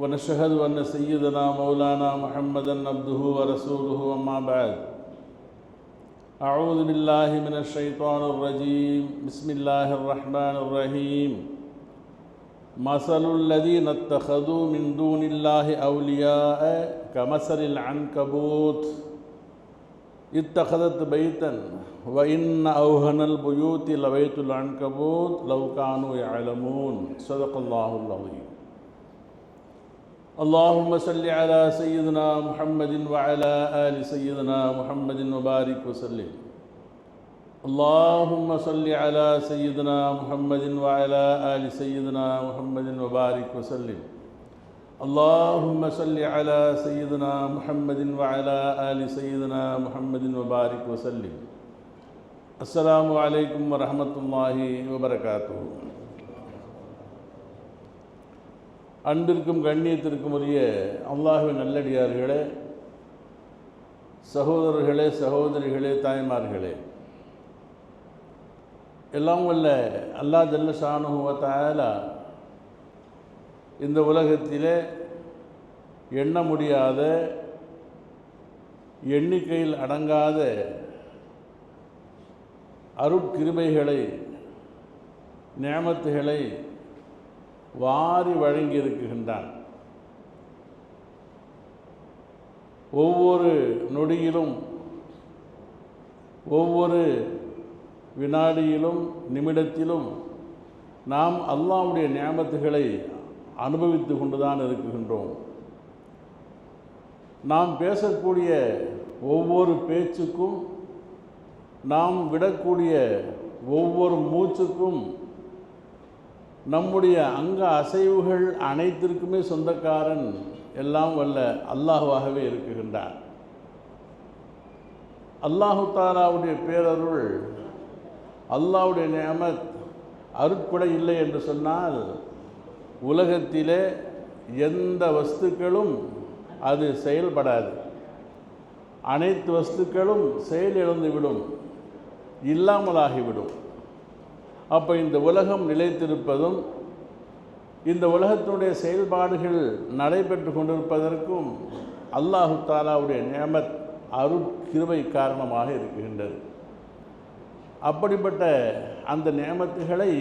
ونشهد أن سيدنا مولانا محمدا عبده ورسوله أما بعد. أعوذ بالله من الشيطان الرجيم. بسم الله الرحمن الرحيم. مثل الذين اتخذوا من دون الله أولياء كمثل العنكبوت. اتخذت بيتا. وإن أوهن البيوت لبيت العنكبوت لو كانوا يعلمون. صدق الله العظيم. اللهم صل على سيدنا محمد وعلى آل سيدنا محمد وبارك وسلم. اللهم صل على سيدنا محمد وعلى آل سيدنا محمد وبارك وسلم. اللهم صل على سيدنا محمد وعلى آل سيدنا محمد وبارك وسلم. السلام عليكم ورحمة الله وبركاته. அன்பிற்கும் கண்ணியத்திற்கும் உரிய அல்லாஹுவின் நல்லடியார்களே சகோதரர்களே சகோதரிகளே தாய்மார்களே. எல்லாம் வல்ல அல்லா ஜல்ல ஷானுவத்தாலா இந்த உலகத்திலே எண்ண முடியாத எண்ணிக்கையில் அடங்காத அருட்கிருமைகளை நியமத்துகளை வாரி வழங்கி இருக்குகின்றான் ஒவ்வொரு நொடியிலும் ஒவ்வொரு வினாடியிலும் நிமிடத்திலும் நாம் அல்லாவுடைய நியமத்துகளை அனுபவித்து கொண்டுதான் இருக்குகின்றோம் நாம் பேசக்கூடிய ஒவ்வொரு பேச்சுக்கும் நாம் விடக்கூடிய ஒவ்வொரு மூச்சுக்கும் நம்முடைய அங்க அசைவுகள் அனைத்திற்குமே சொந்தக்காரன் எல்லாம் வல்ல அல்லாஹுவாகவே இருக்குகின்றார் அல்லாஹு தாலாவுடைய பேரருள் அல்லாவுடைய நியமத் அருட்படை இல்லை என்று சொன்னால் உலகத்திலே எந்த வஸ்துக்களும் அது செயல்படாது. அனைத்து வஸ்துக்களும் செயலிழந்துவிடும் இல்லாமலாகிவிடும். அப்போ இந்த உலகம் நிலைத்திருப்பதும் இந்த உலகத்தினுடைய செயல்பாடுகள் நடைபெற்று கொண்டிருப்பதற்கும் அல்லாஹு தாலாவுடைய நியமத் அருட்கிருவை காரணமாக இருக்கின்றது. அப்படிப்பட்ட அந்த நியமத்துகளை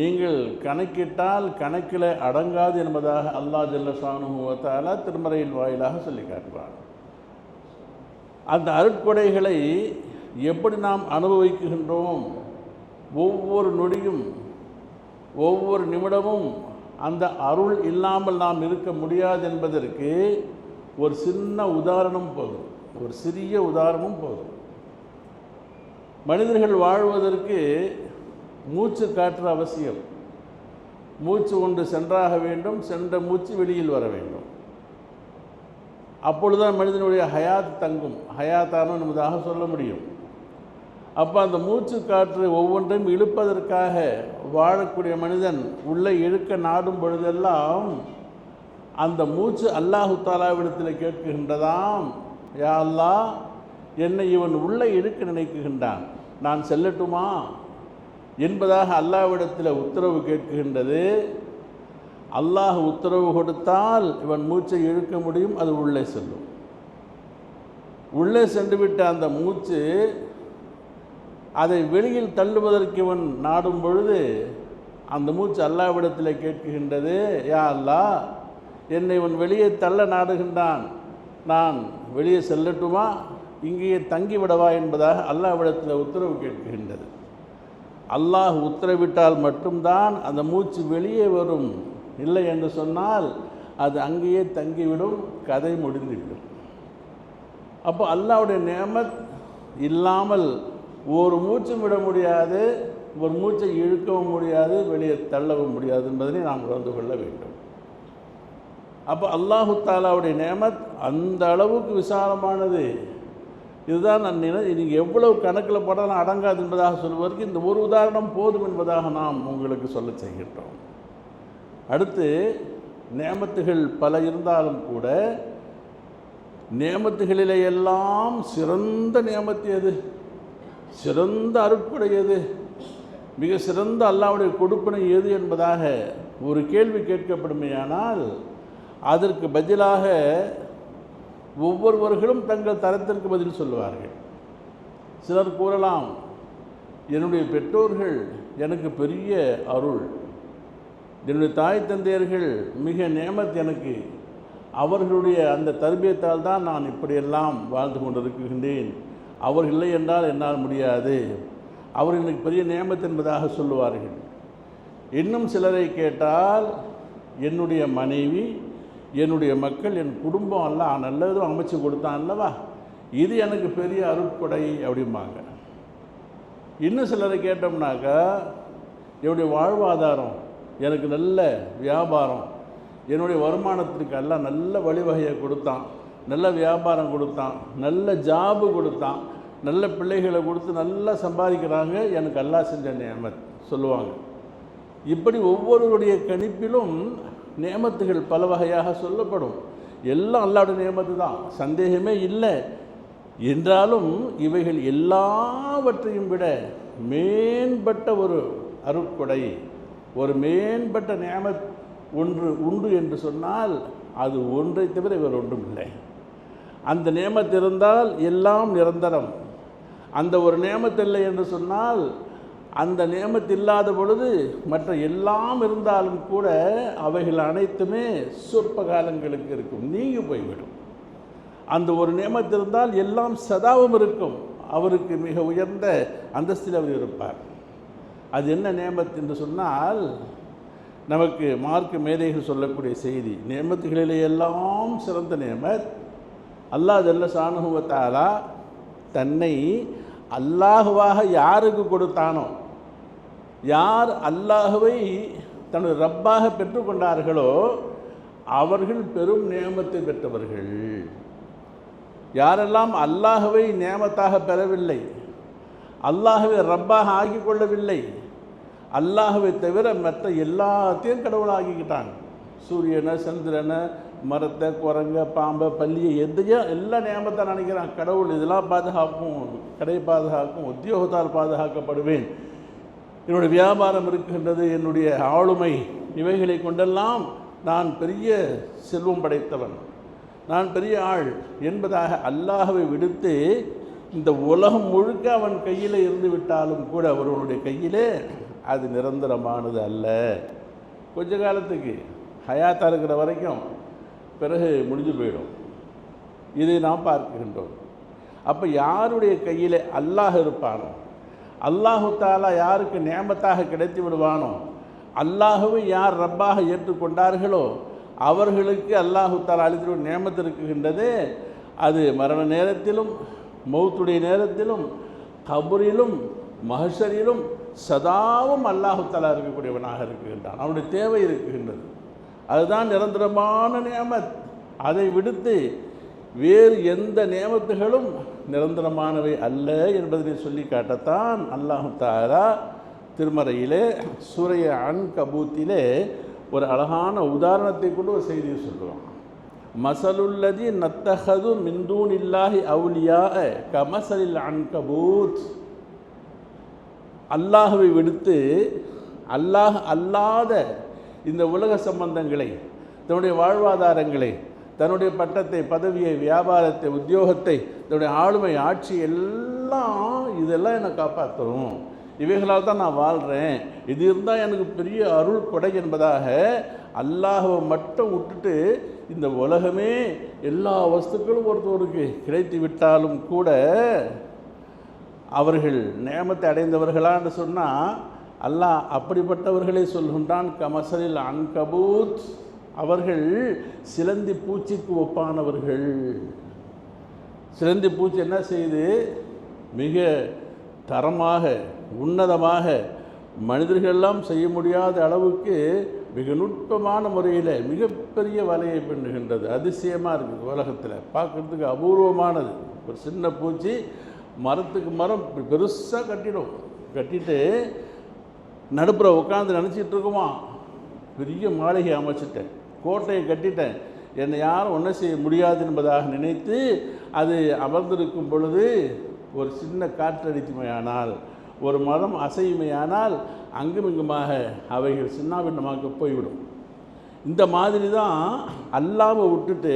நீங்கள் கணக்கிட்டால் கணக்கில் அடங்காது என்பதாக அல்லாஹ் ஜல்லசானுவத்தாலா திருமறையின் வாயிலாக சொல்லி காட்டுவார் அந்த அருட்கொடைகளை எப்படி நாம் அனுபவிக்கின்றோம்? ஒவ்வொரு நொடியும் ஒவ்வொரு நிமிடமும் அந்த அருள் இல்லாமல் நாம் இருக்க முடியாது என்பதற்கு ஒரு சின்ன உதாரணம் போதும். ஒரு சிறிய உதாரணமும் போதும். மனிதர்கள் வாழ்வதற்கு மூச்சு காற்று அவசியம். மூச்சு ஒன்று சென்றாக வேண்டும் சென்ற மூச்சு வெளியில் வர வேண்டும். அப்பொழுதுதான் மனிதனுடைய ஹயாத் தங்கும். ஹயாத்தானோ என்பதாக சொல்ல முடியும். அப்போ அந்த மூச்சு காற்று ஒவ்வொன்றையும் இழுப்பதற்காக வாழக்கூடிய மனிதன் உள்ளே இழுக்க நாடும் பொழுதெல்லாம் அந்த மூச்சு அல்லாஹு தாலாவிடத்தில் கேட்குகின்றதாம் யா அல்லா என்னை இவன் உள்ளே இழுக்க நினைக்குகின்றான். நான் செல்லட்டுமா? என்பதாக அல்லாவிடத்தில் உத்தரவு கேட்குகின்றது அல்லாஹ் உத்தரவு கொடுத்தால் இவன் மூச்சை இழுக்க முடியும் அது உள்ளே செல்லும். உள்ளே சென்றுவிட்ட அந்த மூச்சு அதை வெளியில் தள்ளுவதற்கு இவன் நாடும் பொழுது அந்த மூச்சு அல்லாவிடத்தில் கேட்குகின்றது யா அல்லா என்னை இவன் வெளியே தள்ள நாடுகின்றான். நான் வெளியே செல்லட்டுமா? இங்கேயே தங்கிவிடவா? என்பதாக அல்லாவிடத்தில் உத்தரவு கேட்குகின்றது. அல்லாஹ் உத்தரவிட்டால் மட்டும்தான் அந்த மூச்சு வெளியே வரும். இல்லை என்று சொன்னால் அது அங்கேயே தங்கிவிடும் கதை முடிந்துவிடும். அப்போ அல்லாவுடைய நியமத் இல்லாமல் ஒரு மூச்சு விட முடியாது ஒரு மூச்சை இழுக்கவும் முடியாது வெளியே தள்ளவும் முடியாது என்பதனை நாம் உணர்ந்து கொள்ள வேண்டும். அப்போ அல்லாஹு தாலாவுடைய நேமத் அந்த அளவுக்கு விசாலமானது. இதுதான் நான் நினை நீங்கள் எவ்வளவு கணக்கில் போட்டாலும் அடங்காது என்பதாக சொல்வதற்கு இந்த ஒரு உதாரணம் போதும் என்பதாக நாம் உங்களுக்கு சொல்ல செய்கின்றோம். அடுத்து நேமத்துகள் பல இருந்தாலும் கூட நேமத்துகளிலே எல்லாம் சிறந்த நேமத்து எது? சிறந்த அருட்படை எது? மிக சிறந்த அல்லாவுடைய கொடுப்பனை எது என்பதாக ஒரு கேள்வி கேட்கப்படுமையானால் அதற்கு பதிலாக ஒவ்வொருவர்களும் தங்கள் தரத்திற்கு பதில் சொல்லுவார்கள். சிலர் கூறலாம் என்னுடைய பெற்றோர்கள் எனக்கு பெரிய அருள். என்னுடைய தாய் தந்தையர்கள் மிக நேமத் எனக்கு. அவர்களுடைய அந்த தர்பியத்தால் தான் நான் இப்படியெல்லாம் வாழ்ந்து கொண்டிருக்கின்றேன். அவர் இல்லை என்றால் என்னால் முடியாது. அவர் எனக்கு பெரிய நேமத் என்பதாக சொல்லுவார்கள். இன்னும் சிலரை கேட்டால் என்னுடைய மனைவி என்னுடைய மக்கள் என் குடும்பம் எல்லாம் நல்லதும் அமைச்சு கொடுத்தான் அல்லவா? இது எனக்கு பெரிய அருட்கொடை அப்படிம்பாங்க. இன்னும் சிலரை கேட்டோம்னாக்கா என்னுடைய வாழ்வாதாரம் எனக்கு நல்ல வியாபாரம். என்னுடைய வருமானத்திற்கு எல்லாம் நல்ல வழிவகையை கொடுத்தான். நல்ல வியாபாரம் கொடுத்தான். நல்ல ஜாபு கொடுத்தான். நல்ல பிள்ளைகளை கொடுத்து நல்லா சம்பாதிக்கிறாங்க. எனக்கு அல்லா செஞ்ச நேமத் சொல்லுவாங்க. இப்படி ஒவ்வொருவருடைய கணிப்பிலும் நியமத்துகள் பல வகையாக சொல்லப்படும். எல்லாம் அல்லாவுடைய நியமத்து தான். சந்தேகமே இல்லை. என்றாலும் இவைகள் எல்லாவற்றையும் விட மேம்பட்ட ஒரு அருட்கொடை ஒரு மேம்பட்ட நியமத் ஒன்று உண்டு என்று சொன்னால் அது ஒன்றை தவிர வேறு ஒன்றும் இல்லை. அந்த நியமத்து இருந்தால் எல்லாம் நிரந்தரம். அந்த ஒரு நியமத்தில்லை என்று சொன்னால் அந்த நியமத்தில்லாத பொழுது மற்ற எல்லாம் இருந்தாலும் கூட அவைகள் அனைத்துமே சொற்ப காலங்களுக்கு இருக்கும் நீங்கி போய்விடும். அந்த ஒரு நியமத்தில் இருந்தால் எல்லாம் சதாவும் இருக்கும். அவருக்கு மிக உயர்ந்த அந்தஸ்தில் அவர் இருப்பார். அது என்ன நியமத் என்று சொன்னால் நமக்கு மார்க்க மேதைகள் சொல்லக்கூடிய செய்தி நியமத்துகளிலே எல்லாம் சிறந்த நியமத். அல்லாஹ் ஜல்ல சானுகுவத்தாலா தன்னை அல்லாஹுவாக யாருக்கு கொடுத்தானோ யார் அல்லாஹுவை தனது ரப்பாக பெற்றுக்கொண்டார்களோ அவர்கள் பெரும் நியமத்தை பெற்றவர்கள். யாரெல்லாம் அல்லாஹுவை நியமத்தாக பெறவில்லை அல்லாஹுவை ரப்பாக ஆக்கி கொள்ளவில்லை அல்லாஹுவை தவிர மற்ற எல்லாத்தையும் கடவுளாகிக்கிட்டாங்க சூரியனை சந்திரனை மரத்தை குரங்க பாம்பை பள்ளியை எதையோ எல்லா நியமத்தை நினைக்கிறான். கடவுள் இதெல்லாம் பாதுகாக்கும் கடை பாதுகாக்கும் உத்தியோகத்தால் பாதுகாக்கப்படுவேன். என்னுடைய வியாபாரம் இருக்கின்றது என்னுடைய ஆளுமை இவைகளை கொண்டெல்லாம் நான் பெரிய செல்வம் படைத்தவன். நான் பெரிய ஆள் என்பதாக அல்லாஹவை விடுத்து இந்த உலகம் முழுக்க அவன் கையில் இருந்து விட்டாலும் கூட அவர்களுடைய கையிலே அது நிரந்தரமானது அல்ல. கொஞ்ச காலத்துக்கு ஹயாத்தா இருக்கிற வரைக்கும் பிறகு முடிஞ்சு போயிடும். இதை நாம் பார்க்கின்றோம். அப்போ யாருடைய கையில் அல்லாஹ் இருப்பானோ? அல்லாஹு தாலா யாருக்கு நேமத்தாக கிடைத்து விடுவானோ? அல்லாஹுவை யார் ரப்பாக ஏற்றுக்கொண்டார்களோ அவர்களுக்கு அல்லாஹு தாலா அளித்து நேமத்து இருக்குகின்றது. அது மரண நேரத்திலும் மௌத்துடைய நேரத்திலும் கபரிலும் மகசரிலும் சதாவும் அல்லாஹு தாலா இருக்கக்கூடியவனாக இருக்குகின்றான் அவனுடைய தேவை இருக்குகின்றது. அதுதான் நிரந்தரமான நியமத். அதை விடுத்து வேறு எந்த நியமத்துகளும் நிரந்தரமானவை அல்ல என்பதனை சொல்லி காட்டத்தான் அல்லாஹு தாரா திருமறையிலே சூரிய அன் கபூத்திலே ஒரு அழகான உதாரணத்தை கொண்டு ஒரு செய்தியை சொல்லுவான். மசலுல்லதி நத்தஹது மிந்தூன் இல்லாஹி அவுலியா கமசலில் அன்கபூத். அல்லாஹுவை விடுத்து அல்லாஹ் அல்லாத இந்த உலக சம்பந்தங்களை தன்னுடைய வாழ்வாதாரங்களை தன்னுடைய பட்டத்தை பதவியை வியாபாரத்தை உத்தியோகத்தை தன்னுடைய ஆளுமை ஆட்சி எல்லாம் இதெல்லாம் என்னை காப்பாற்றும் இவைகளால் தான் நான் வாழ்கிறேன் இது இருந்தால் எனக்கு பெரிய அருள் கொடை என்பதாக அல்லாஹவை மட்டும் விட்டுட்டு இந்த உலகமே எல்லா வஸ்துக்களும் ஒருத்தவருக்கு கிடைத்து விட்டாலும் கூட அவர்கள் நேமத்தை அடைந்தவர்களான்னு சொன்னால் அல்லாஹ் அப்படிப்பட்டவர்களை சொல்கின்றான் கமசலில் அன்கபூத் அவர்கள் சிலந்தி பூச்சிக்கு ஒப்பானவர்கள். சிலந்தி பூச்சி என்ன செய்யுது மிக தரமாக உன்னதமாக மனிதர்களெல்லாம் செய்ய முடியாத அளவுக்கு மிக நுட்பமான முறையில் மிகப்பெரிய வலையை பின்னுகின்றது. அதிசயமாக இருக்குது உலகத்தில். பார்க்குறதுக்கு அபூர்வமானது. ஒரு சின்ன பூச்சி மரத்துக்கு மரம் பெருசாக கட்டிடும். கட்டிட்டு நடுப்புற உட்காந்து நினச்சிட்டு இருக்குமா? பெரிய மாளிகை அமைச்சிட்டேன். கோட்டையை கட்டிட்டேன். என்னை யாரும் ஒன்றும் செய்ய முடியாது என்பதாக நினைத்து அது அமர்ந்திருக்கும் பொழுது ஒரு சின்ன காற்றடித்துமையானால் ஒரு மரம் அசையுமையானால் அங்குமிங்குமாக அவைகள் சின்னாபின்னமாக போய்விடும். இந்த மாதிரி தான் அல்லாவை விட்டுட்டு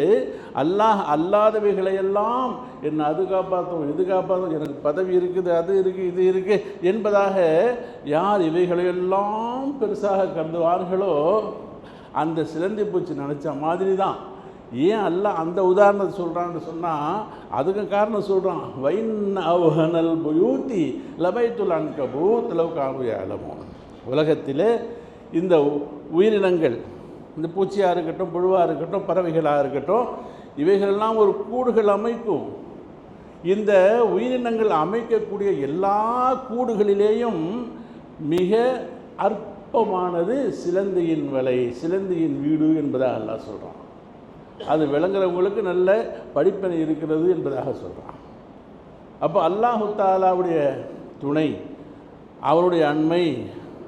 அல்லாஹ் அல்லாதவைகளையெல்லாம் என்னை அது காப்பாற்றும் இது காப்பாற்றும் எனக்கு பதவி இருக்குது அது இருக்குது இது இருக்குது என்பதாக யார் இவைகளையெல்லாம் பெருசாக கருதுவார்களோ அந்த சிலந்தி பூச்சி நினச்ச மாதிரி தான் ஏன் அல்ல அந்த உதாரணத்தை சொல்கிறான்னு சொன்னால் அதுக்கு காரணம் சொல்கிறான் வைன் அவனல் புயூத்தி லபைத்துல் அன்கபூத் லவ் அலமோ உலகத்தில் இந்த உயிரினங்கள் இந்த பூச்சியாக இருக்கட்டும் புழுவாக இருக்கட்டும் பறவைகளாக இருக்கட்டும் இவைகளெல்லாம் ஒரு கூடுகள் அமைக்கும். இந்த உயிரினங்கள் அமைக்கக்கூடிய எல்லா கூடுகளிலேயும் மிக அற்பமானது சிலந்தியின் வலை சிலந்தியின் வீடு என்பதாக அல்லாஹ் சொல்கிறான் அது விளங்குறவங்களுக்கு நல்ல படிப்பினை இருக்கிறது என்பதாக சொல்கிறான் அப்போ அல்லாஹு தாலாவுடைய துணை அவருடைய அண்மை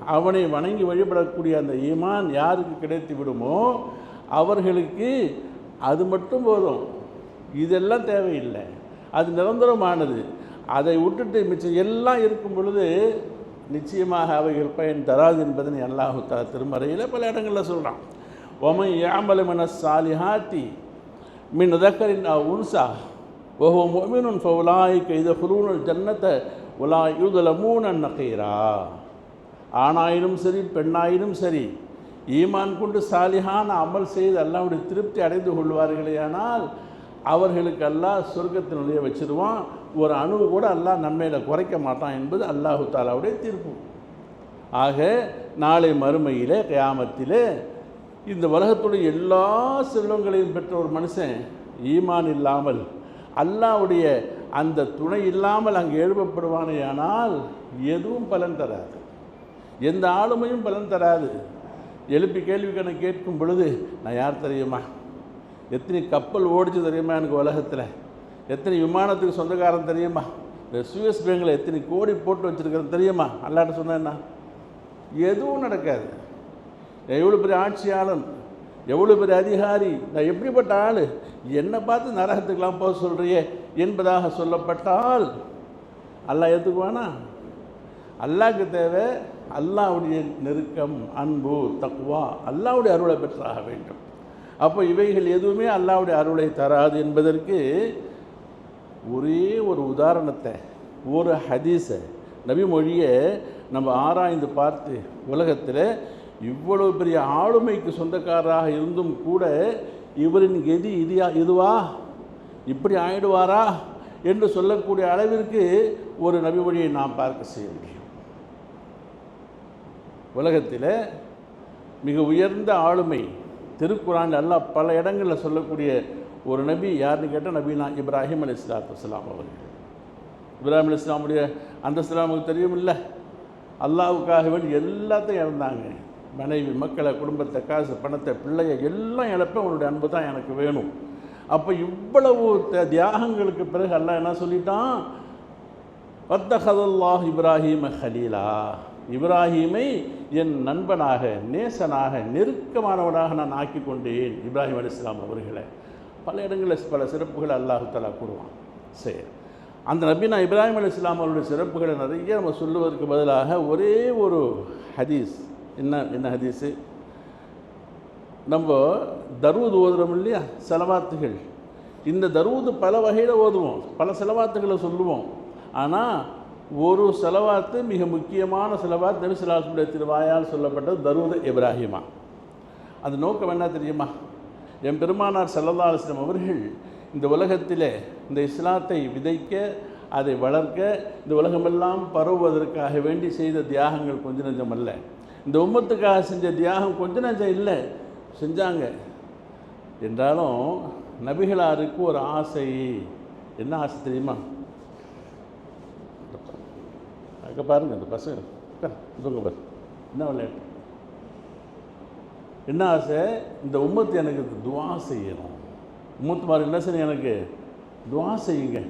அவனை வணங்கி வழிபடக்கூடிய அந்த ஈமான் யாருக்கு கிடைத்து விடுமோ அவர்களுக்கு அது மட்டும் போதும். இதெல்லாம் தேவையில்லை. அது நிரந்தரமானது. அதை விட்டுட்டு மிச்சம் எல்லாம் இருக்கும் பொழுது நிச்சயமாக அவைகள் பயன் தராது என்பதனை அல்லாஹுத்தா திருமறையில் பல இடங்களில் சொல்கிறான் ஒமை யாமல மின சாலிஹாத்தி மின் தக்கரின் உன்சா ஓஹோ மொமினுன் ஃபவுலாய் கைத ஃபுலூனல் ஜன்னத்தை உலா யூதல மூணன் நகைரா. ஆணாயினும் சரி பெண்ணாயினும் சரி ஈமான் கொண்டு சாலிஹான அமல் செய்து அல்லாவுடைய திருப்தி அடைந்து கொள்வார்களேயானால் அவர்களுக்கு அல்லாஹ் சொர்க்கத்தில் வச்சிருவான். ஒரு அணுவு கூட அல்லாஹ் நன்மையில் குறைக்க மாட்டான் என்பது அல்லாஹு தாலாவுடைய தீர்ப்பு. ஆக நாளை மறுமையிலே கயாமத்திலே இந்த உலகத்துடைய எல்லா செல்வங்களையும் பெற்ற ஒரு மனுஷன் ஈமான் இல்லாமல் அல்லாவுடைய அந்த துணை இல்லாமல் அங்கே எழுப்பப்படுவானேயானால் எதுவும் பலன் தராது. எந்த ஆளுமையும் பலன் தராது. எழுப்பி கேள்வி கணக்கு கேட்கும் பொழுது நான் யார் தெரியுமா? எத்தனை கப்பல் ஓடிச்சு தெரியுமா எனக்கு உலகத்தில்? எத்தனை விமானத்துக்கு சொந்தக்காரன் தெரியுமா? இந்த சுயஸ் பேங்கில் எத்தனை கோடி போட்டு வச்சுருக்கிறது தெரியுமா? அல்லாட்ட சொன்னேன்னா எதுவும் நடக்காது. எவ்வளோ பெரிய ஆட்சியாளன்? எவ்வளோ பெரிய அதிகாரி? நான் எப்படிப்பட்ட ஆள்? என்னை பார்த்து நரகத்துக்கெலாம் போக சொல்கிறியே என்பதாக சொல்லப்பட்டால் அல்லாஹ் ஏற்றுக்குவானா அல்லாஹ்க்கு தேவை அல்லாவுடைய நெருக்கம் அன்பு தக்குவா அல்லாவுடைய அருளை பெற்றாக வேண்டும். அப்போ இவைகள் எதுவுமே அல்லாவுடைய அருளை தராது என்பதற்கு ஒரே ஒரு உதாரணத்தை ஒரு ஹதீஸை நபிமொழியை நம்ம ஆராய்ந்து பார்த்து உலகத்தில் இவ்வளவு பெரிய ஆளுமைக்கு சொந்தக்காரராக இருந்தும் கூட இவரின் கதி இதுயா இதுவா? இப்படி ஆயிடுவாரா? என்று சொல்லக்கூடிய அளவிற்கு ஒரு நபிமொழியை நாம் பார்க்க செய்ய முடியும். உலகத்தில் மிக உயர்ந்த ஆளுமை திருக்குறான் அல்லாஹ் பல இடங்களில் சொல்லக்கூடிய ஒரு நபி யாருன்னு கேட்டால் நபீனா இப்ராஹிம் அலி இஸ்லாத்து வஸ்லாம் அவர்கள். இப்ராஹிம் அலி இஸ்லாமுடைய அந்த இஸ்லாமுக்கு தெரியும் இல்லை அல்லாவுக்காக வேண்டி எல்லாத்தையும் இழந்தாங்க. மனைவி மக்களை குடும்பத்தை காசு பணத்தை பிள்ளைய எல்லாம் இழப்பேன். உன்னுடைய அன்பு தான் எனக்கு வேணும். அப்போ இவ்வளவு த- தியாகங்களுக்கு பிறகு அல்லாஹ் என்ன சொல்லிட்டான்? வத்தஹதல்லாஹ் இப்ராஹிம ஹலீலா. இப்ராஹீமை என் நண்பனாக நேசனாக நெருக்கமானவனாக நான் ஆக்கி கொண்டேன் இப்ராஹிம் அலிஸ்லாம் அவர்களை. பல இடங்களில் பல சிறப்புகளை அல்லாஹாலா கூறுவான். சரி. அந்த நபீனா இப்ராஹிம் அலிஸ்லாம் அவருடைய சிறப்புகளை நிறைய நம்ம சொல்லுவதற்கு பதிலாக ஒரே ஒரு ஹதீஸ். என்ன என்ன ஹதீஸு? நம்ம தருவது ஓதுறோம் இல்லையா? செலவாத்துகள். இந்த தருவது பல வகையில் ஓதுவோம். பல செலவாத்துகளை சொல்லுவோம். ஆனால் ஒரு செலவாத்து மிக முக்கியமான செலவாத் நபிசுல்லாசுடைய திருவாயால் சொல்லப்பட்டது தருவது இப்ராஹிமா. அந்த நோக்கம் என்ன தெரியுமா? என் பெருமானார் சல்லல்லா அவர்கள் இந்த உலகத்திலே இந்த இஸ்லாத்தை விதைக்க அதை வளர்க்க இந்த உலகமெல்லாம் பரவுவதற்காக வேண்டி செய்த தியாகங்கள் கொஞ்ச நஞ்சம் அல்ல. இந்த உம்மத்துக்காக செஞ்ச தியாகம் கொஞ்ச நஞ்சம் இல்லை. செஞ்சாங்க. என்றாலும் நபிகளாருக்கு ஒரு ஆசை. என்ன ஆசை தெரியுமா? அங்கே பாருங்கள் அந்த பசங்க. இவங்க பாரு. என்ன விளையாட்டு? என்ன ஆசை? இந்த உம்மத்து எனக்கு துவா செய்யணும். உம்மத்துமார் என்ன செய்யணும் எனக்கு? துவா செய்யுங்க.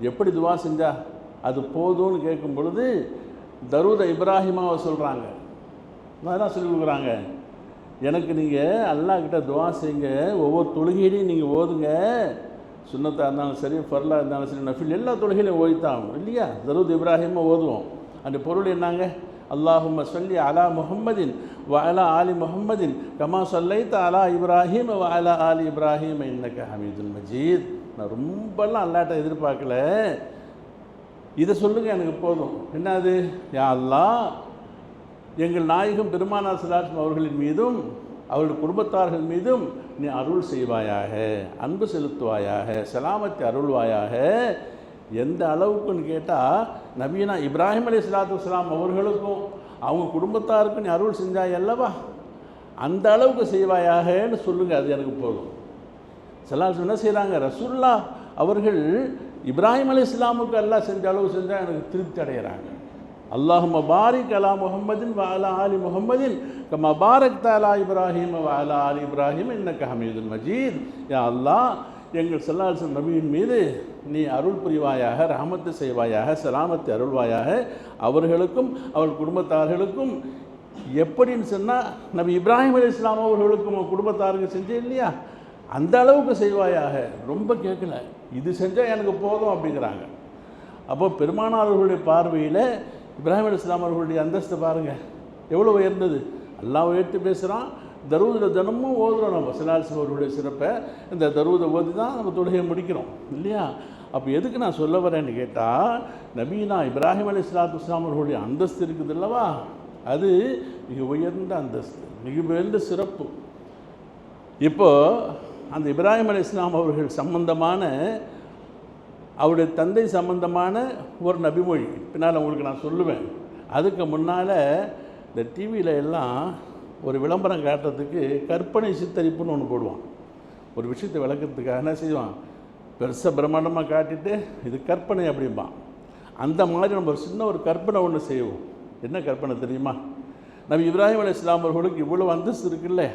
எப்படி துவா செஞ்சா? அது போதும்னு கேட்கும் பொழுது தருத இப்ராஹிமாவை சொல்கிறாங்க அதெல்லாம் என்ன சொல்லி கொடுக்குறாங்க? எனக்கு நீங்கள் அல்லாக்கிட்ட துவா செய்யுங்க. ஒவ்வொரு தொழுகையிலையும் நீங்கள் ஓதுங்க. சுண்ணத்தாக இருந்தாலும் சரி ஃபர்லாக இருந்தாலும் சரி நஃபில் எல்லா தொழுகையிலையும் ஓதித்தான் இல்லையா? தருத் இப்ராஹிமாக ஓதுவோம். அந்த பொருள் என்னங்க? அல்லாஹும் சொல்லி அலா முஹம்மதின் வ அலா ஆலி முஹம்மதின் கமா சொல்லைத்த அலா இப்ராஹிம் வ அலா ஆலி இப்ராஹிம் இன்னக்க ஹமீதுல் மஜீத் நான் ரொம்பலாம் அல்லாட்ட எதிர்பார்க்கல. இதை சொல்லுங்கள் எனக்கு போதும். என்னது? யா அல்லாஹ் எங்கள் நாயகம் பெருமானார் சலாட்டம் அவர்களின் மீதும் அவர்கள் குடும்பத்தார்கள் மீதும் நீ அருள் செய்வாயாக அன்பு செலுத்துவாயாக சலாமத்தை அருள்வாயாக. எந்த அளவுக்குன்னு கேட்டால் நபீனா இப்ராஹிம் அலி சலாத்து வலாம் அவர்களுக்கும் அவங்க குடும்பத்தாருக்கும் நீ அருள் செஞ்சாய் அல்லவா? அந்த அளவுக்கு செய்வாயாகன்னு சொல்லுங்கள் அது எனக்கு போதும். சலால் என்ன செய்கிறாங்க ரசுல்லா அவர்கள் இப்ராஹிம் அலி இஸ்லாமுக்கு அல்லாஹ் செஞ்ச அளவு செஞ்சால் எனக்கு திருப்தி அடைகிறாங்க அல்லாஹும் மபாரிக் அலா முகமதின் வாலா அலி ஆலி மபாரக் தாலா இப்ராஹிம் வாலா அலி ஆலி இப்ராஹிம் இன்னக்க ஹமீதுல் மஜீத். யா அல்லாஹ் எங்கள் செல்லாசன் நபியின் மீது நீ அருள் புரிவாயாக ரஹமத்து செய்வாயாக சலாமத்தை அருள்வாயாக அவர்களுக்கும் அவள் குடும்பத்தார்களுக்கும். எப்படின்னு சொன்னால் நபி இப்ராஹிம் அலி இஸ்லாம் அவர்களுக்கும் குடும்பத்தாருக்கு செஞ்சே இல்லையா? அந்த அளவுக்கு செய்வாயாக. ரொம்ப கேட்கல இது செஞ்சால் எனக்கு போதும் அப்படிங்கிறாங்க. அப்போ பெருமானார்களுடைய பார்வையில் இப்ராஹிம் அலி இஸ்லாம் அவர்களுடைய அந்தஸ்து பாருங்கள் எவ்வளோ உயர்ந்தது? எல்லாம் உயர்த்தி பேசுகிறான் தருவதில் தினமும் ஓதுறோம் நம்ம. சிலாலிசம் அவர்களுடைய சிறப்பை இந்த தருவதை ஓதி தான் நம்ம தொழுகையை முடிக்கிறோம். இல்லையா? அப்போ எதுக்கு நான் சொல்ல வரேன்னு கேட்டால் நபீனா இப்ராஹிம் அலி இஸ்லாத்து இஸ்லாம் அவர்களுடைய அந்தஸ்து இருக்குது அல்லவா? அது மிக உயர்ந்த அந்தஸ்து மிக உயர்ந்த சிறப்பு. இப்போது அந்த இப்ராஹிம் அலி இஸ்லாம் அவர்கள் சம்பந்தமான அவருடைய தந்தை சம்பந்தமான ஒரு நபிமொழி. பின்னால் உங்களுக்கு நான் சொல்லுவேன். அதுக்கு முன்னால் இந்த டிவியில் எல்லாம் ஒரு விளம்பரம் காட்டுறதுக்கு கற்பனை சித்தரிப்புன்னு ஒன்று போடுவான். ஒரு விஷயத்தை விளக்கிறதுக்காக என்ன செய்வான்? பெருசாக பிரம்மாண்டமாக காட்டிட்டு இது கற்பனை அப்படிம்பான். அந்த மாதிரி நம்ம ஒரு சின்ன ஒரு கற்பனை ஒன்று செய்வோம். என்ன கற்பனை தெரியுமா? நபி இப்ராஹிம் அலி இஸ்லாம் அவர்களுக்கு இவ்வளோ அந்தஸ்து இருக்குல்ல.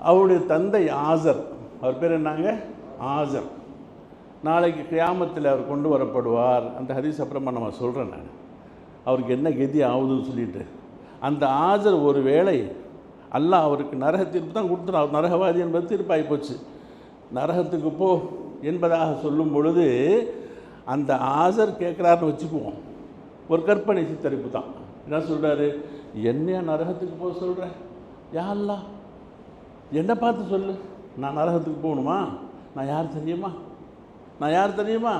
அவருடைய தந்தை ஆசர். அவர் பேர் என்னங்க? ஆசர். நாளைக்கு கிராமத்தில் அவர் கொண்டு வரப்படுவார். அந்த ஹதீஸ் அப்புறமா நம்ம சொல்கிறேன் நான். அவருக்கு என்ன கதி ஆகுதுன்னு சொல்லிட்டு. அந்த ஆஜர் ஒரு வேளை அல்லாஹ் அவருக்கு நரக தீர்ப்பு தான் கொடுத்துருவோம் அவர் நரகவாதி என்பது தீர்ப்பாகி போச்சு. நரகத்துக்கு போ என்பதாக சொல்லும் பொழுது அந்த ஆஜர் கேட்குறாருன்னு வச்சுக்குவோம். ஒரு கற்பனை சித்தரிப்பு தான். என்ன சொல்கிறாரு என்னையா நரகத்துக்கு போக சொல்கிறேன் யாரெல்லாம் என்னை பார்த்து சொல்லு. நான் நரகத்துக்கு போகணுமா? நான் யார் தெரியுமா? நான் யார் தெரியுமா?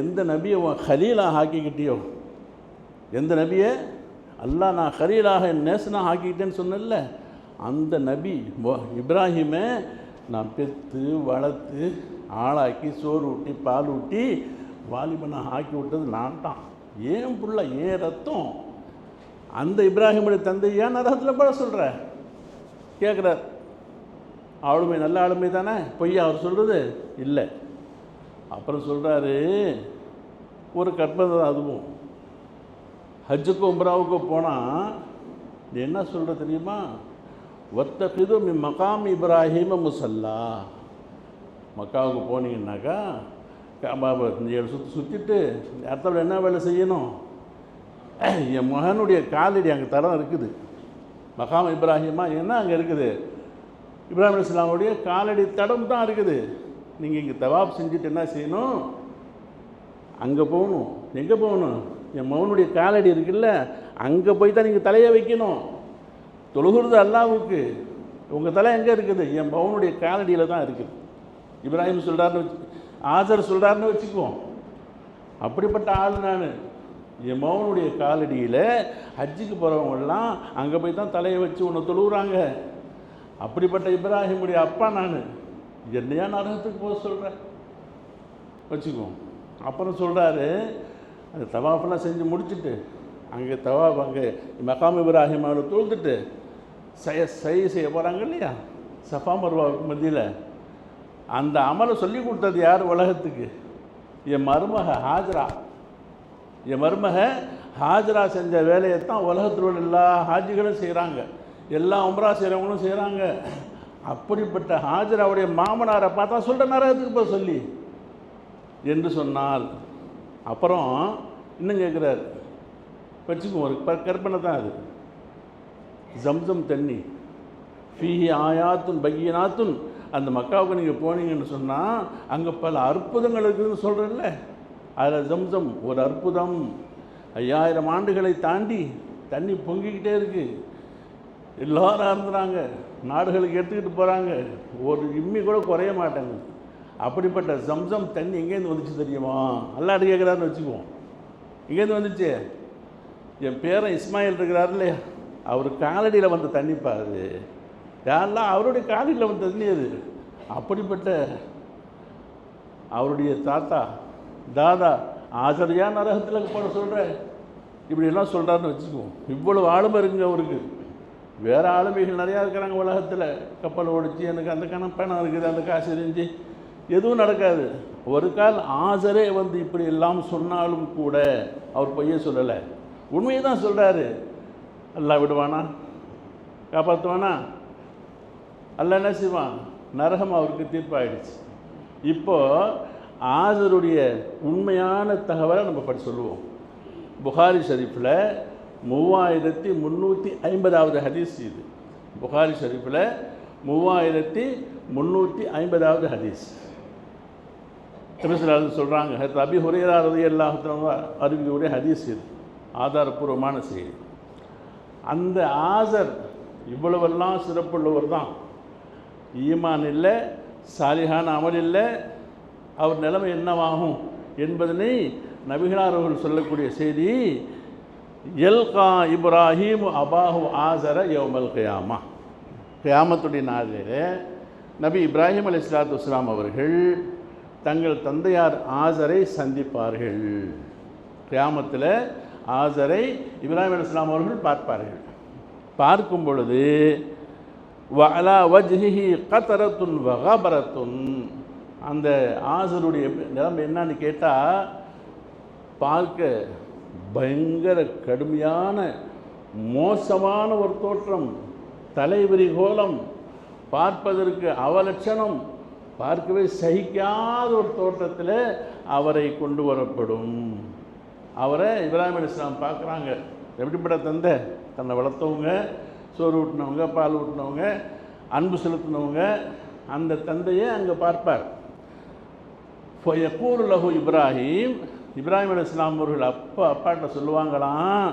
எந்த நபியை உன் ஹலீலாக ஆக்கிக்கிட்டியோ எந்த நபியை? அல்லாஹ் நான் ஹரீலாக என் நேசனாக ஆக்கிக்கிட்டேன்னு சொன்னேன்ல அந்த நபி இப்ராஹிமை நான் பெற்று வளர்த்து ஆளாக்கி சோறு ஊட்டி பால் ஊட்டி வாலிபனாக ஆக்கி விட்டது நான் தான் ஏன் புள்ள? ஏன் ரத்தம்? அந்த இப்ராஹிமுடைய தந்தை ஏன் நரகத்தில் பட சொல்கிற கேட்குறார் ஆளுமை நல்ல ஆளுமை தானே? பொய்யா அவர் சொல்கிறது இல்லை. அப்புறம் சொல்கிறாரு ஒரு கற்பனை தான் அதுவும். ஹஜ்ஜுக்கும் உம்ராவுக்கும் போனால் நீ என்ன சொல்கிற தெரியுமா? ஒத்தபிது மி மகாம் இப்ராஹிம முசல்லா. மக்காவுக்கு போனீங்கன்னாக்கா காபாவை ஏழு சுற்றி சுற்றிட்டு இடத்துல என்ன வேலை செய்யணும்? என் மகனுடைய காலடி அங்கே தரம் இருக்குது. மகாம் இப்ராஹிமா என்ன அங்கே இருக்குது? இப்ராஹிம் இஸ்லாமுடைய காலடி தடம் தான் இருக்குது. நீங்கள் இங்கே தவாப் செஞ்சுட்டு என்ன செய்யணும்? அங்கே போகணும். எங்கே போகணும்? என் மகனுடைய காலடி இருக்குல்ல அங்கே போய் தான் நீங்கள் தலையை வைக்கணும். தொழுகிறது அல்லாவுக்கு. உங்கள் தலை எங்கே இருக்குது? என் மகனுடைய காலடியில் தான் இருக்குது. இப்ராஹிம் சொல்கிறாருன்னு வச்சு ஆசர் சொல்கிறாருன்னு வச்சுக்குவோம் அப்படிப்பட்ட ஆள் நான். என் மகனுடைய காலடியில் ஹஜ்ஜுக்கு போகிறவங்கெல்லாம் அங்கே போய் தான் தலையை வச்சு உன்னை தொழுகிறாங்க அப்படிப்பட்ட இப்ராஹிமுடைய அப்பா நான். என்னையா நரகத்துக்கு போக சொல்கிறேன் வச்சுக்குவோம் அப்புறம் சொல்கிறாரு அந்த தவாஃபெல்லாம் செஞ்சு முடிச்சுட்டு அங்கே தவாப் அங்கே மகாம் இப்ராஹிம் அவரை தூழ்ந்துட்டு செய்ய செய்ய செய்ய போகிறாங்க இல்லையா? சஃபா மருவாவுக்கு மத்தியில். அந்த அமலை சொல்லி கொடுத்தது யார் உலகத்துக்கு? என் மருமக ஹாஜரா. என் மருமக ஹாஜரா செஞ்ச வேலையை தான் உலகத்தில் உள்ள எல்லா ஹாஜிகளும் செய்கிறாங்க எல்லா உம்ரா செய்கிறவங்களும் செய்கிறாங்க அப்படிப்பட்ட ஹாஜராவுடைய மாமனாரை பார்த்தா சொல்கிற நரகத்துக்கு போய் சொல்லி. என்று சொன்னால் அப்புறம் இன்னும் கேட்குறாரு வச்சுக்குவோம் ஒரு கற்பனை தான் அது. ஜம்சம் தண்ணி. ஃபீஹி ஆயாத்துன் பையனாத்துன். அந்த மக்காவுக்கு நீங்கள் போனீங்கன்னு சொன்னால் அங்கே பல அற்புதங்கள் இருக்குதுன்னு சொல்கிறேன்ல அதில் ஜம்சம் ஒரு அற்புதம். ஐயாயிரம் ஆண்டுகளை தாண்டி தண்ணி பொங்கிக்கிட்டே இருக்குது எல்லோரும் அறந்துறாங்க நாடுகளுக்கு எடுத்துக்கிட்டு போகிறாங்க ஒரு இம்மி கூட குறைய மாட்டாங்க அப்படிப்பட்ட சம்சம் தண்ணி எங்கேருந்து வந்துச்சு தெரியுமா? அல்லாடி கேட்குறாருன்னு வச்சுக்குவோம். எங்கேருந்து வந்துச்சு? என் பேரன் இஸ்மாயில் இருக்கிறார் இல்லையா? அவர் காலடியில் வந்த தண்ணி பாரு. யாரெல்லாம் அவருடைய காலடியில் வந்த தண்ணி அது? அப்படிப்பட்ட அவருடைய தாத்தா தாதா ஆசரியா நரகத்தில் போட சொல்கிற இப்படியெல்லாம் சொல்கிறாருன்னு வச்சுக்குவோம். இவ்வளவு ஆளுமை இருக்குங்க அவருக்கு. வேறு ஆளுமைகள் நிறையா இருக்கிறாங்க உலகத்தில். கப்பல் ஓடிச்சு எனக்கு அந்த கணப்பணம் இருக்குது அந்த காசு இருந்துச்சு. எதுவும் நடக்காது. ஒரு கால் ஆசரே வந்து இப்படி எல்லாம் சொன்னாலும் கூட அவர் பொய்யே சொல்லலை. உண்மையை தான் சொல்கிறாரு அல்லாஹ் விடுவானா? காப்பாற்றுவானா அல்ல என்ன செய்வான்? நரகம் அவருக்கு தீர்ப்பாயிடுச்சு. இப்போது ஆசருடைய உண்மையான தகவலை நம்ம படி சொல்லுவோம். புகாரி ஷரீஃபில் மூவாயிரத்தி முந்நூற்றி ஐம்பதாவது ஹதீஸ் இது. புகாரி ஷரீஃபில் மூவாயிரத்தி முந்நூற்றி ஐம்பதாவது ஹதீஸ். திருசிலாளர் சொல்கிறாங்க ஹத் அபி ஹுரேரா ரதி அல்லாஹ் அறிவிக்கக்கூடிய ஹதீஸ் இது ஆதாரபூர்வமான செய்தி. அந்த ஆசர் இவ்வளவெல்லாம் சிறப்புள்ளவர் தான். ஈமான் இல்லை சாலிஹான் அமல் இல்லை அவர் நிலைமை என்னவாகும் என்பதனை நபிகளார் சொல்லக்கூடிய செய்தி எல்கா இப்ராஹிம் அபாஹு ஆசர யோமல் கயாமா. கயாமத்துடைய நாளிலே நபி இப்ராஹிம் அலி இஸ்லாத்து இஸ்லாம் அவர்கள் தங்கள் தந்தையார் ஆசரை சந்திப்பார்கள். கிராமத்தில் ஆசரை இப்ராஹிம் இஸ்லாம் அவர்கள் பார்ப்பார்கள். பார்க்கும் பொழுது வலா வஜ்ஹிஹி கத்தரத்துன் வகபரத்துன் அந்த ஆசருடைய நிலைமை என்னன்னு கேட்டால் பார்க்க பயங்கர கடுமையான மோசமான ஒரு தோற்றம் தலைவிரி கோலம் பார்ப்பதற்கு அவலட்சணம் பார்க்கவே சகிக்காத ஒரு தோற்றத்தில் அவரை கொண்டு வரப்படும். அவரை இப்ராஹிம் அலி இஸ்லாம் பார்க்குறாங்க. எப்படிப்பட்ட தந்தை? தன்னை வளர்த்தவங்க சோறு ஊட்டினவங்க பால் ஊட்டினவங்க அன்பு செலுத்தினவங்க அந்த தந்தையை அங்கே பார்ப்பார். எப்பூர் லஹு இப்ராஹிம் இப்ராஹிம் அலி இஸ்லாம் அவர்கள் அப்பா அப்பாட்ட சொல்லுவாங்களாம்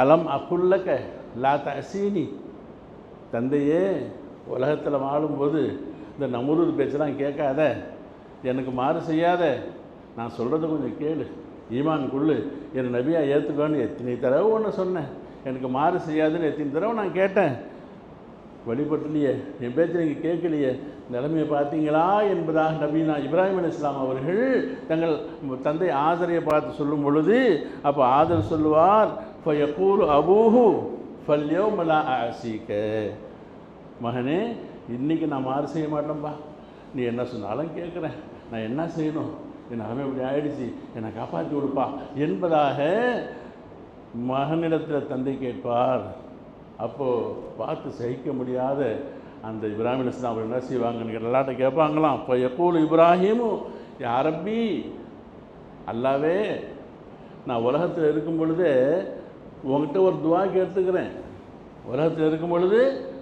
அலம் அக்குல்லக்க லா தசீனி தந்தையே உலகத்தில் வாழும்போது இந்த நமூர் பேச்செல்லாம் கேட்காத எனக்கு மாறு செய்யாத நான் சொல்கிறத கொஞ்சம் கேளு ஈமான் குள்ளு என் நபியாக ஏற்றுக்கோன்னு எத்தனை தடவை ஒன்று சொன்னேன். எனக்கு மாறு செய்யாதுன்னு எத்தனை தடவை நான் கேட்டேன். வழிபட்டுலையே என் பேச்சு நீங்கள் கேட்கலையே நிலைமையை பார்த்தீங்களா என்பதாக நபீனா இப்ராஹிம் அலி இஸ்லாம் அவர்கள் தங்கள் தந்தை ஆதரையை பார்த்து சொல்லும் பொழுது அப்போ ஆதர் சொல்லுவார் ஃபயக்கூர் அபூஹு ஃபல்யோ மலா ஆசிக்க மகனே இன்றைக்கி நான் மாறு செய்ய மாட்டேன்பா. நீ என்ன சொன்னாலும் கேட்குறேன். நான் என்ன செய்யணும்? என் நிலைமை இப்படி ஆயிடுச்சு. என்னை காப்பாற்றி கொடுப்பா என்பதாக மகனிடத்தில் தந்தை கேட்பார். அப்போது பார்த்து சகிக்க முடியாத அந்த இப்ராஹிம் தான் இஸ்லாம் அவர் என்ன செய்வாங்கன்னு எல்லாட்ட கேட்பாங்களாம். இப்போ எப்போது இப்ராஹிமும் யாரப்பி அல்லாவே நான் உலகத்தில் இருக்கும் பொழுதே உங்ககிட்ட ஒரு துவா கேட்டுக்கிறேன். உலகத்தில் இருக்கும் பொழுது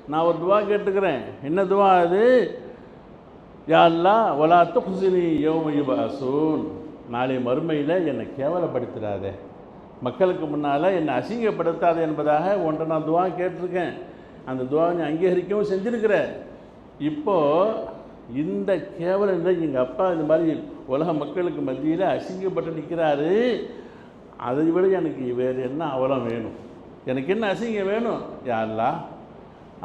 நான் ஒரு துவா கேட்டுக்கிறேன். என்ன துவா அது? யாழ்லா அல்லா ஒலா துஹ்சினி யோமயுபாசூன் நாளை மறுமையில் என்னை கேவலப்படுத்திடாதே. மக்களுக்கு முன்னால் என்னை அசிங்கப்படுத்தாது என்பதாக ஒன்றை நான் துவா கேட்டிருக்கேன். அந்த துவாவை நீ அங்கீகரிக்கவும் செஞ்சுருக்கிற. இப்போது இந்த கேவல நிலை எங்கள் அப்பா இந்த மாதிரி உலக மக்களுக்கு மத்தியில் அசிங்கப்பட்டு நிற்கிறாரு அதை விட எனக்கு வேறு என்ன அவலம் வேணும்? எனக்கு என்ன அசிங்கம் வேணும்? யாரெல்லாம்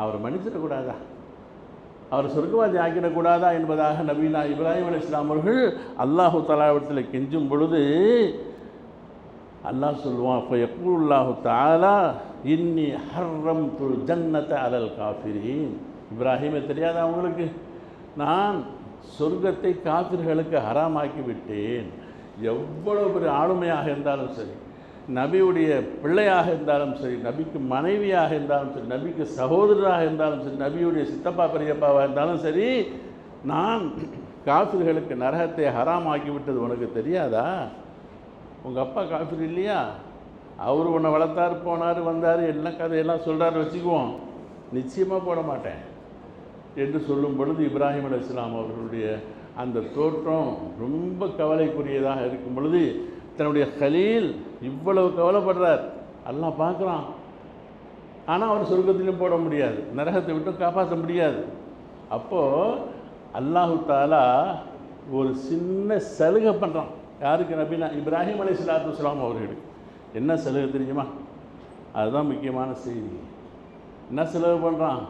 அவர் மன்னிச்சிடக்கூடாதா? அவர் சொர்க்கவாதி ஆக்கிடக்கூடாதா என்பதாக நபீனா இப்ராஹிம் அலி இஸ்லாம் அவர்கள் அல்லாஹு தலாவிடத்தில் கெஞ்சும் பொழுது அல்லாஹ் சொல்லுவான் இப்போ எப்பூல்லாஹு தாலா இன்னி ஹர்ரம் துல் ஜன்னத்தை அலல் காஃபிரின். இப்ராஹிமே தெரியாதா அவங்களுக்கு நான் சொர்க்கத்தை காஃபிர்களுக்கு ஹராமாக்கி விட்டேன். எவ்வளோ பெரிய ஆளுமையாக இருந்தாலும் சரி நபியுடைய பிள்ளையாக இருந்தாலும் சரி நபிக்கு மனைவியாக இருந்தாலும் சரி நபிக்கு சகோதரராக இருந்தாலும் சரி நபியுடைய சித்தப்பா பெரியப்பாவாக இருந்தாலும் சரி நான் காஃபிர்களுக்கு நரகத்தை ஹராமாக்கி விட்டது உனக்கு தெரியாதா? உங்கள் அப்பா காஃபிர் இல்லையா? அவர் உன்னை வளர்த்தார் போனார் வந்தார் எல்லாம் கதையெல்லாம் சொல்கிறாரு வச்சுக்குவோம். நிச்சயமாக போட மாட்டேன். என்று சொல்லும் பொழுது இப்ராஹிம் அலி இஸ்லாம் அவர்களுடைய அந்த தோற்றம் ரொம்ப கவலைக்குரியதாக இருக்கும் பொழுது தன்னுடைய கலீல் இவ்வளவு கவலைப்படுறார். எல்லாம் பார்க்குறான். ஆனால் அவர் சொர்க்கத்திலையும் போட முடியாது. நரகத்தை விட்டு காப்பாற்ற முடியாது. அப்போது அல்லாஹு தாலா ஒரு சின்ன சலுகை பண்ணுறான் யாருக்கு? நபினா இப்ராஹிம் அலி சலாத்து வலாம் அவர்களுக்கு. என்ன சலுகை தெரியுமா? அதுதான் முக்கியமான செய்தி. என்ன செலவு பண்ணுறான்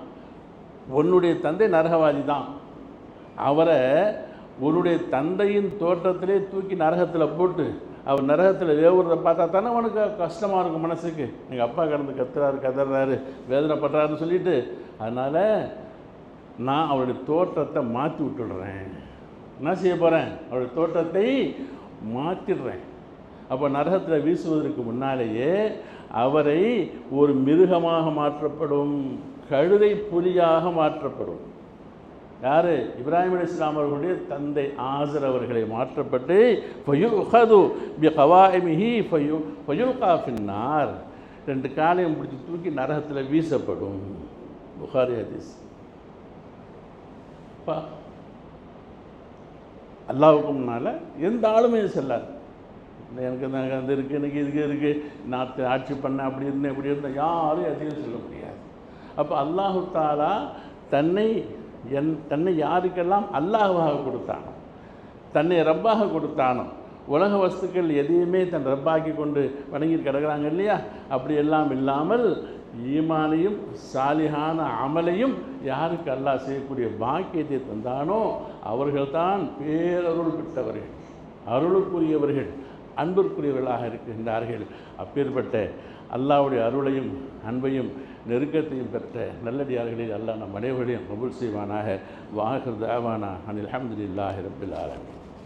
உன்னுடைய தந்தை நரகவாதி தான் அவரை உன்னுடைய தந்தையின் தோற்றத்திலே தூக்கி நரகத்தில் போட்டு அவர் நரகத்தில் வேவுறதை பார்த்தா தானே அவனுக்கு கஷ்டமாக இருக்கும் மனசுக்கு. எங்கள் அப்பா கடந்து கத்துறாரு கதறாரு வேதனைப்படுறாருன்னு சொல்லிட்டு. அதனால் நான் அவருடைய தோற்றத்தை மாற்றி விட்டுடுறேன். என்ன செய்ய போகிறேன் அவருடைய தோற்றத்தை மாற்றிடுறேன் அப்போ நரகத்தில் வீசுவதற்கு முன்னாலேயே அவரை ஒரு மிருகமாக மாற்றப்படும் கழுதை புலியாக மாற்றப்படும். யார்? இப்ராஹிம் அலி இஸ்லாம் அவர்களுடைய தந்தை ஆசர் அவர்களை மாற்றப்பட்டு ஃபயுஹது பி ஹவாஹிமிஹி ஃபயு ஃபயுல் காஃபின்னார் ரெண்டு காலையும் பிடிச்சி தூக்கி நரகத்தில் வீசப்படும். புகாரி ஹதீஸ். பா அல்லாவுக்கு முன்னால் எந்த ஆளுமே செல்லாது. எனக்கு நாங்கள் அந்த இருக்குது எனக்கு இதுக்கு இருக்குது நான் ஆட்சி பண்ணேன் அப்படி இருந்தேன் இப்படி இருந்தேன் யாரும் எதையும் சொல்ல முடியாது. அப்போ அல்லாஹு தாலா தன்னை என் தன்னை யாருக்கெல்லாம் அல்லாஹாக கொடுத்தானோ தன்னை ரப்பாக கொடுத்தானோ உலக வஸ்துக்கள் எதையுமே தன் ரப்பாக்கி கொண்டு வணங்கி கிடக்கிறாங்க இல்லையா? அப்படி எல்லாம் இல்லாமல் ஈமானையும் சாலிகான அமலையும் யாருக்கு அல்லாஹ் செய்யக்கூடிய பாக்கியத்தை தந்தானோ அவர்கள்தான் பேரருள் பெற்றவர்கள் அருளுக்குரியவர்கள் அன்பிற்குரியவர்களாக இருக்கின்றார்கள். அப்பேற்பட்ட அல்லாவுடைய அருளையும் அன்பையும் நெருக்கத்தையும் பெற்ற நல்லடியார்களில் அல்லா நம் அனைவரையும் கபூல் செய்வானாக. வாகர் அனில் அஹமதுல்லாஹி ரபில் ஆலமி